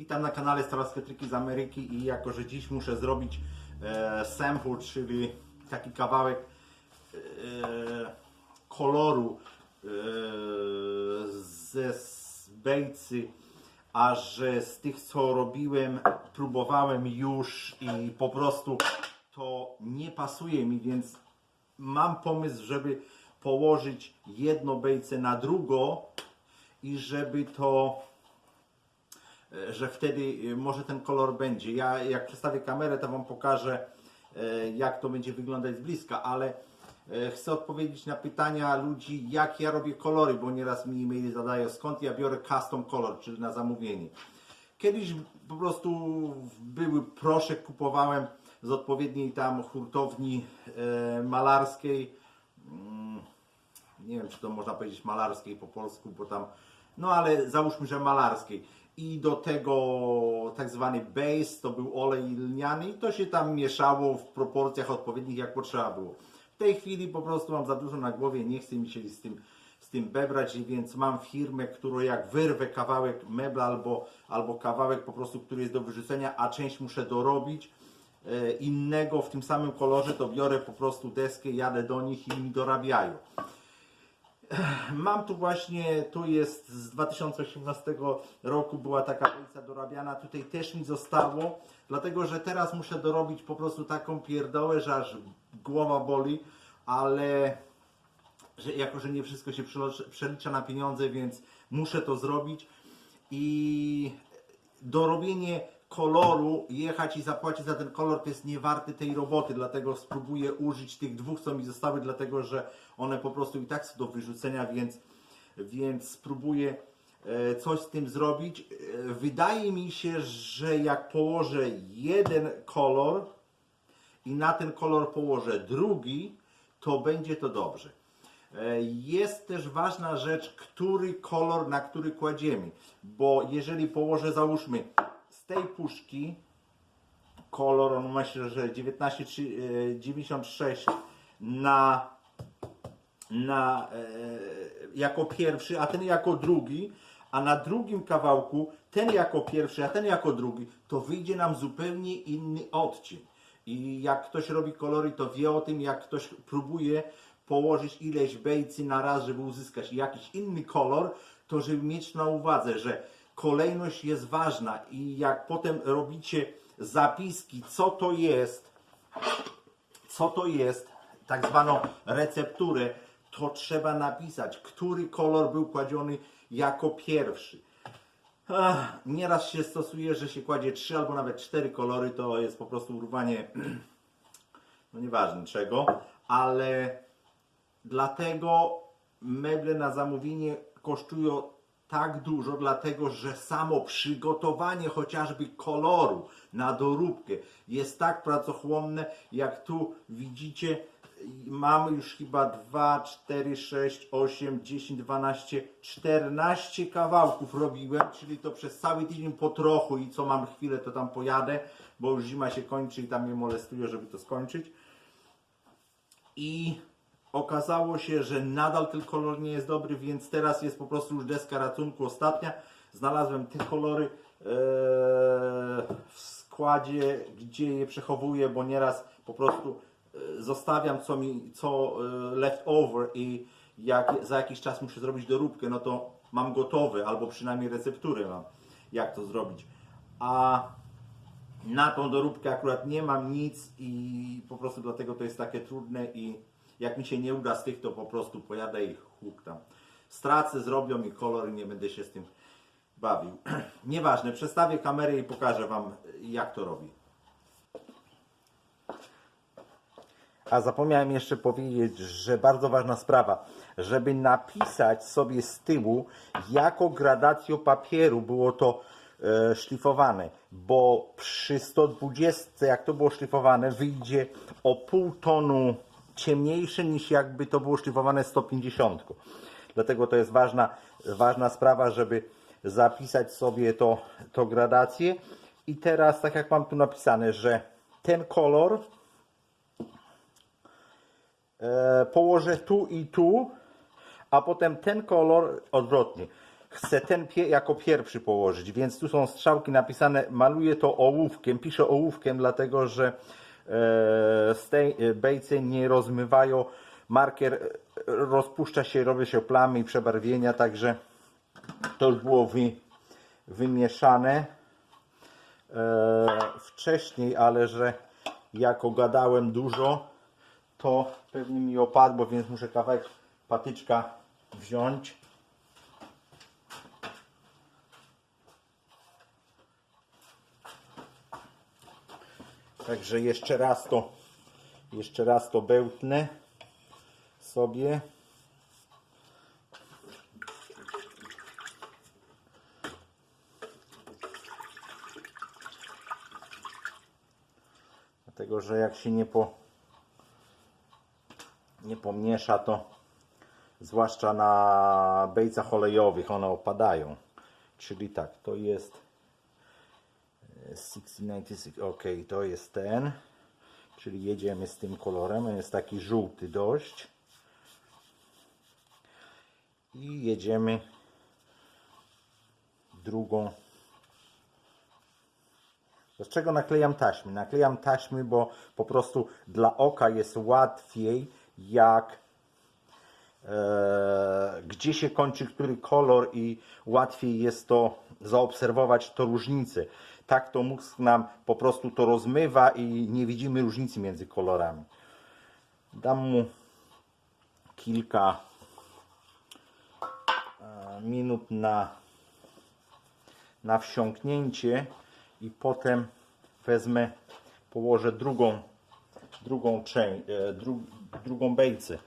Witam na kanale Starowskie Triki z Ameryki i jako, że dziś muszę zrobić e, sample, czyli taki kawałek e, koloru e, ze bejcy, a że z tych co robiłem, próbowałem już i po prostu to nie pasuje mi, więc mam pomysł, żeby położyć jedno bejce na drugo i żeby to że wtedy e, może ten kolor będzie. Ja jak przedstawię kamerę, to Wam pokażę e, jak to będzie wyglądać z bliska, ale e, chcę odpowiedzieć na pytania ludzi, jak ja robię kolory, bo nieraz mi e-maily zadają, skąd ja biorę custom color, czyli na zamówienie. Kiedyś po prostu były proszek, kupowałem z odpowiedniej tam hurtowni e, malarskiej. Mm, nie wiem, czy to można powiedzieć malarskiej po polsku, bo tam, no ale załóżmy, że malarskiej. I do tego tak zwany base, to był olej lniany i to się tam mieszało w proporcjach odpowiednich, jak potrzeba było. W tej chwili po prostu mam za dużo na głowie, nie chcę mi się z tym, z tym bebrać, więc mam firmę, którą jak wyrwę kawałek mebla albo, albo kawałek po prostu, który jest do wyrzucenia, a część muszę dorobić, e, innego w tym samym kolorze, to biorę po prostu deskę, jadę do nich i mi dorabiają. Mam tu właśnie, tu jest z 2018 roku była taka ulica dorabiana, tutaj też mi zostało, dlatego że teraz muszę dorobić po prostu taką pierdołę, że aż głowa boli, ale że jako, że nie wszystko się przelicza na pieniądze, więc muszę to zrobić. I dorobienie koloru, jechać i zapłacić za ten kolor, to jest niewarte tej roboty, dlatego spróbuję użyć tych dwóch, co mi zostały, dlatego że one po prostu i tak są do wyrzucenia, więc, więc spróbuję e, coś z tym zrobić. E, Wydaje mi się, że jak położę jeden kolor i na ten kolor położę drugi, to będzie to dobrze. E, Jest też ważna rzecz, który kolor na który kładziemy, bo jeżeli położę, załóżmy, tej puszki kolor, on myślę, że 1996 na, na e, jako pierwszy, a ten jako drugi, a na drugim kawałku ten jako pierwszy, a ten jako drugi, to wyjdzie nam zupełnie inny odcień. I jak ktoś robi kolory, to wie o tym, jak ktoś próbuje położyć ileś bejcy na raz, żeby uzyskać jakiś inny kolor, to żeby mieć na uwadze, że kolejność jest ważna i jak potem robicie zapiski, co to jest, co to jest, tak zwaną recepturę, to trzeba napisać, który kolor był kładziony jako pierwszy. Ach, nieraz się stosuje, że się kładzie trzy albo nawet cztery kolory, to jest po prostu urwanie, no nieważne czego, ale dlatego meble na zamówienie kosztują tak dużo, dlatego że samo przygotowanie chociażby koloru na doróbkę jest tak pracochłonne, jak tu widzicie, mamy już chyba 2, 4, 6, 8, 10, 12, 14 kawałków robiłem, czyli to przez cały tydzień po trochu i co mam chwilę to tam pojadę, bo już zima się kończy i tam mnie molestuje, żeby to skończyć. I okazało się, że nadal ten kolor nie jest dobry, więc teraz jest po prostu już deska ratunku ostatnia. Znalazłem te kolory eee, w składzie, gdzie je przechowuję, bo nieraz po prostu e, zostawiam co mi, co e, left over i jak za jakiś czas muszę zrobić doróbkę, no to mam gotowe, albo przynajmniej recepturę mam, jak to zrobić. A na tą doróbkę akurat nie mam nic i po prostu dlatego to jest takie trudne i jak mi się nie uda z tych, to po prostu pojadę i huk tam. Stracę, zrobią mi kolor i nie będę się z tym bawił. Nieważne, przestawię kamerę i pokażę Wam jak to robi. A zapomniałem jeszcze powiedzieć, że bardzo ważna sprawa, żeby napisać sobie z tyłu, jaką gradacją papieru było to e, szlifowane, bo przy 120, jak to było szlifowane, wyjdzie o pół tonu ciemniejsze niż jakby to było szlifowane 150. Dlatego to jest ważna, ważna sprawa, żeby zapisać sobie to, to gradację. I teraz, tak jak mam tu napisane, że ten kolor e, położę tu i tu, a potem ten kolor odwrotnie. chcę ten pie jako pierwszy położyć, więc tu są strzałki napisane, maluję to ołówkiem, piszę ołówkiem, dlatego że z tej bejce nie rozmywają, markier e, rozpuszcza się, robi się plamy i przebarwienia, także to już było wy, wymieszane e, wcześniej, ale że jako gadałem dużo, to pewnie mi opadło, więc muszę kawałek patyczka wziąć. Także jeszcze raz to jeszcze raz to bełtnę sobie. Dlatego, że jak się nie po nie pomiesza to zwłaszcza na bejcach olejowych one opadają. Czyli tak, to jest 1696, ok, to jest ten. Czyli jedziemy z tym kolorem, on jest taki żółty dość. I jedziemy drugą. Dlaczego naklejam taśmy? Naklejam taśmy, bo po prostu dla oka jest łatwiej, jak e, gdzie się kończy który kolor i łatwiej jest to zaobserwować to różnicę. Tak to mózg nam po prostu to rozmywa i nie widzimy różnicy między kolorami. Dam mu kilka e, minut na, na wsiąknięcie i potem wezmę, położę drugą, drugą, część, e, dru, drugą bejcę.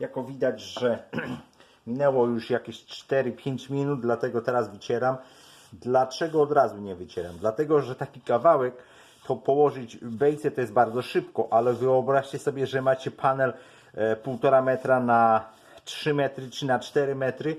Jako widać, że minęło już jakieś 4-5 minut, dlatego teraz wycieram. Dlaczego od razu nie wycieram? Dlatego, że taki kawałek to położyć bejce to jest bardzo szybko, ale wyobraźcie sobie, że macie panel e, 1,5 metra na 3 metry czy na 4 metry,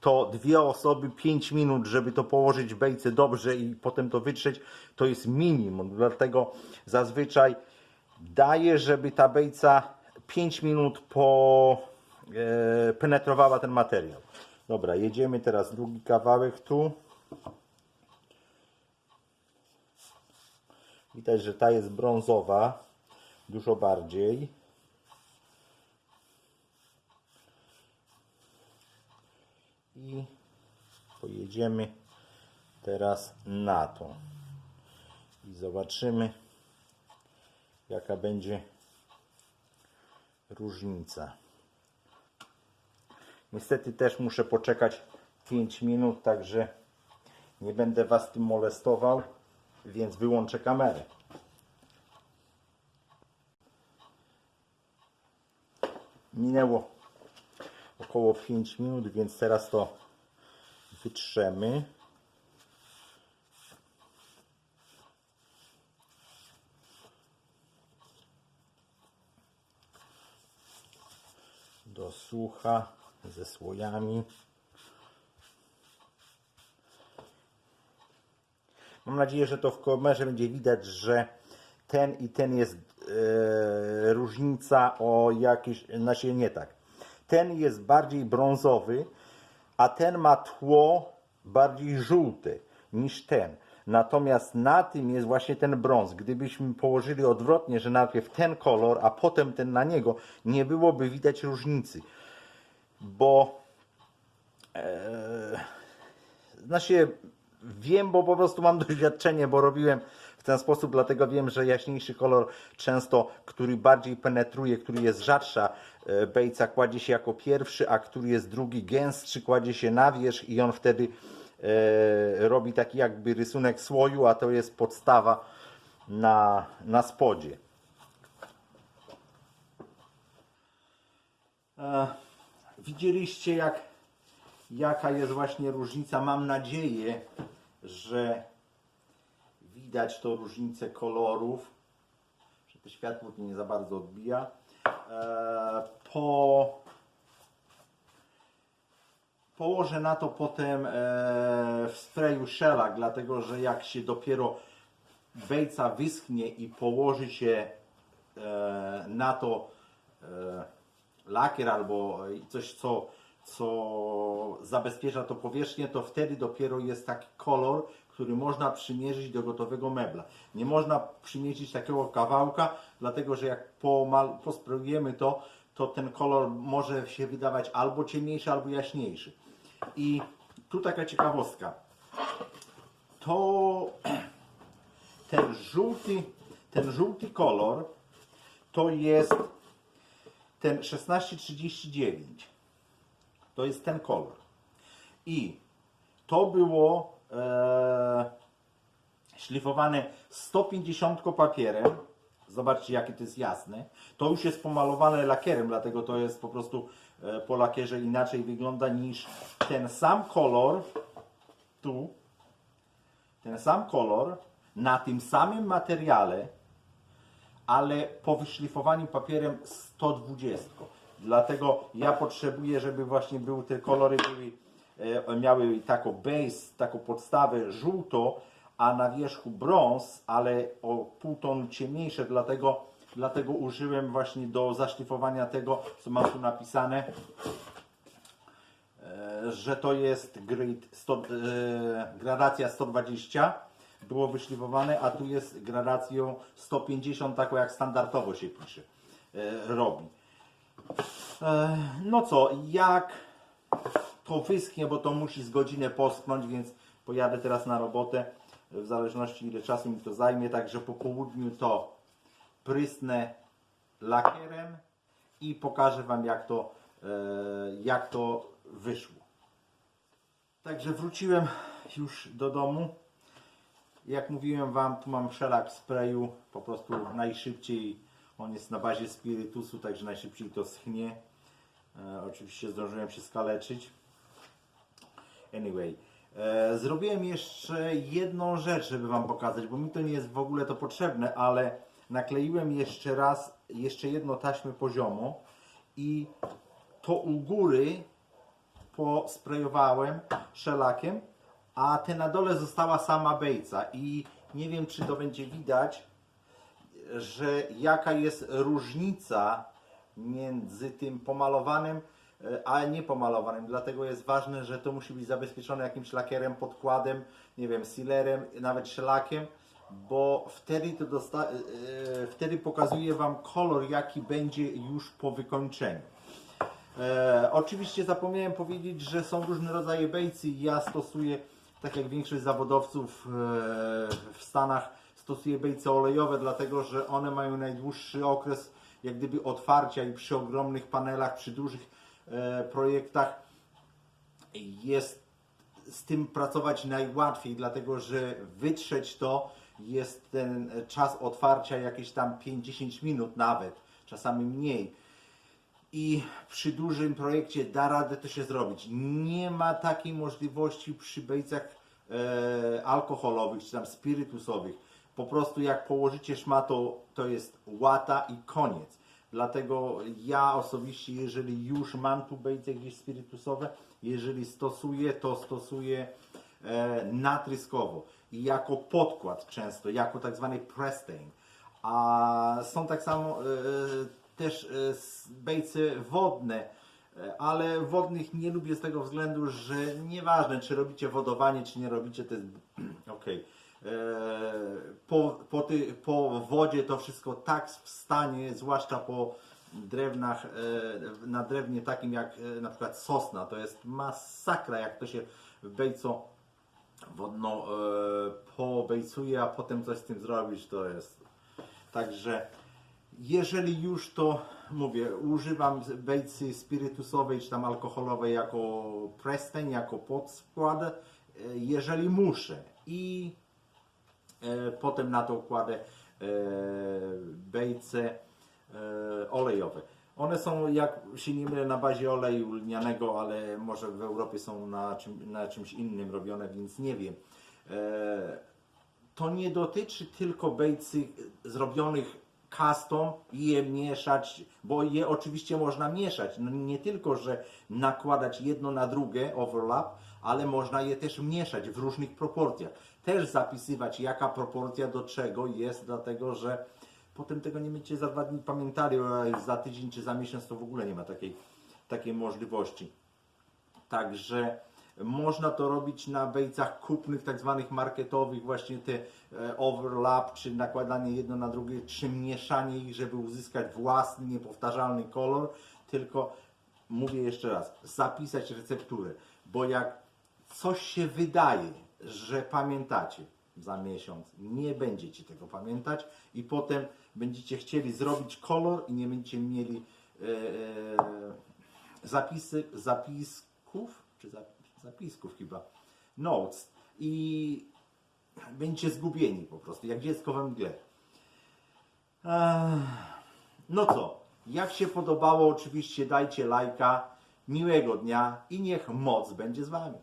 to dwie osoby 5 minut, żeby to położyć w bejce dobrze i potem to wytrzeć, to jest minimum. Dlatego zazwyczaj daję, żeby ta bejca 5 minut po e, penetrowała ten materiał. Dobra, jedziemy teraz drugi kawałek tu. Widać, że ta jest brązowa, dużo bardziej. I pojedziemy teraz na to. I zobaczymy, jaka będzie różnica. Niestety też muszę poczekać 5 minut, także nie będę Was tym molestował, więc wyłączę kamerę. Minęło około 5 minut, więc teraz to wytrzemy. do sucha ze słojami. Mam nadzieję, że to w kamerze będzie widać, że ten i ten jest e, różnica o jakieś, znaczy nie tak. Ten jest bardziej brązowy, a ten ma tło bardziej żółte niż ten. Natomiast na tym jest właśnie ten brąz. Gdybyśmy położyli odwrotnie, że najpierw ten kolor, a potem ten na niego, nie byłoby widać różnicy. Bo e, znaczy wiem, bo po prostu mam doświadczenie, bo robiłem w ten sposób, dlatego wiem, że jaśniejszy kolor często, który bardziej penetruje, który jest rzadsza, e, bejca kładzie się jako pierwszy, a który jest drugi, gęstszy, kładzie się na wierzch i on wtedy e, robi taki jakby rysunek słoju, a to jest podstawa na, na spodzie. E, widzieliście jak, jaka jest właśnie różnica. Mam nadzieję, że widać to różnicę kolorów, że to światło tu nie za bardzo odbija. E, po położę na to potem e, w sprayu shellac, dlatego że jak się dopiero bejca wyschnie i położy się e, na to lakier albo coś, co, co zabezpiecza to powierzchnię, to wtedy dopiero jest taki kolor, który można przymierzyć do gotowego mebla. Nie można przymierzyć takiego kawałka, dlatego że jak pomal, posprayujemy to, to ten kolor może się wydawać albo ciemniejszy, albo jaśniejszy. I tu taka ciekawostka. To ten żółty, ten żółty kolor to jest ten 1639. To jest ten kolor. I to było e, szlifowane 150 papierem. Zobaczcie, jakie to jest jasne. To już jest pomalowane lakierem, dlatego to jest po prostu e, po lakierze inaczej wygląda niż ten sam kolor tu. Ten sam kolor na tym samym materiale, ale po wyszlifowaniu papierem 120. Dlatego ja potrzebuję, żeby właśnie były te kolory były, e, miały taką base, taką podstawę żółto, a na wierzchu brąz, ale o pół tonu ciemniejsze, dlatego, dlatego użyłem właśnie do zaszlifowania tego, co mam tu napisane, e, że to jest grade 100, e, gradacja 120 było wyszlifowane, a tu jest gradacją 150, taką jak standardowo się pisze, e, robi. E, No co, jak to wyschnie, bo to musi z godzinę poschnąć, więc pojadę teraz na robotę, w zależności ile czasu mi to zajmie, także po południu to prysnę lakierem i pokażę Wam jak to, e, jak to wyszło. Także wróciłem już do domu. Jak mówiłem Wam, tu mam szelak sprayu, po prostu najszybciej, on jest na bazie spirytusu, także najszybciej to schnie. E, oczywiście zdążyłem się skaleczyć. Anyway, e, zrobiłem jeszcze jedną rzecz, żeby Wam pokazać, bo mi to nie jest w ogóle to potrzebne, ale nakleiłem jeszcze raz, jeszcze jedno taśmę poziomo i to u góry posprayowałem szelakiem, a te na dole została sama bejca i nie wiem czy to będzie widać, że jaka jest różnica między tym pomalowanym e, a niepomalowanym. Dlatego jest ważne, że to musi być zabezpieczone jakimś lakierem, podkładem, nie wiem, sealerem, nawet szelakiem, bo wtedy to dosta- e, e, wtedy pokazuje Wam kolor, jaki będzie już po wykończeniu. E, oczywiście zapomniałem powiedzieć, że są różne rodzaje bejcy ja stosuję, tak jak większość zawodowców e, w Stanach, stosuję bejce olejowe, dlatego że one mają najdłuższy okres jak gdyby otwarcia i przy ogromnych panelach, przy dużych e, projektach. Jest z tym pracować najłatwiej, dlatego że wytrzeć to jest ten czas otwarcia jakieś tam 5-10 minut nawet, czasami mniej i przy dużym projekcie da radę to się zrobić. Nie ma takiej możliwości przy bejcach e, alkoholowych czy tam spirytusowych. Po prostu jak położycie szmato, to jest łata i koniec. Dlatego ja osobiście, jeżeli już mam tu bejce gdzieś spirytusowe, jeżeli stosuję, to stosuję e, natryskowo i jako podkład często, jako tak zwany press stain. A są tak samo e, też e, bejce wodne, e, ale wodnych nie lubię z tego względu, że nieważne czy robicie wodowanie, czy nie robicie, to jest ok. Po, po, ty, po wodzie to wszystko tak wstanie, zwłaszcza po drewnach, e, na drewnie takim jak e, na przykład sosna, to jest masakra jak to się bejco wodno e, pobejcuje, a potem coś z tym zrobić, to jest. Także jeżeli już to mówię, używam bejcy spirytusowej czy tam alkoholowej jako presteń, jako podskład, e, jeżeli muszę i e, potem na to kładę bejce e, olejowe. One są, jak się nie mylę, na bazie oleju lnianego, ale może w Europie są na, czym, na czymś innym robione, więc nie wiem. To nie dotyczy tylko bejcy zrobionych custom i je mieszać, bo je oczywiście można mieszać. No nie tylko, że nakładać jedno na drugie, overlap, ale można je też mieszać w różnych proporcjach. Też zapisywać, jaka proporcja do czego jest, dlatego że potem tego nie będziecie za dwa dni pamiętali, za tydzień czy za miesiąc to w ogóle nie ma takiej, takiej możliwości. Także można to robić na bejcach kupnych, tak zwanych marketowych, właśnie te e, overlap, czy nakładanie jedno na drugie, czy mieszanie ich, żeby uzyskać własny, niepowtarzalny kolor, tylko mówię jeszcze raz, zapisać recepturę, bo jak coś się wydaje, że pamiętacie za miesiąc, nie będziecie tego pamiętać i potem będziecie chcieli zrobić kolor i nie będziecie mieli e, e, zapisy, zapisków, czy zap, zapisków chyba, notes i będziecie zgubieni po prostu, jak dziecko we mgle. No co, jak się podobało, oczywiście dajcie lajka, miłego dnia i niech moc będzie z Wami.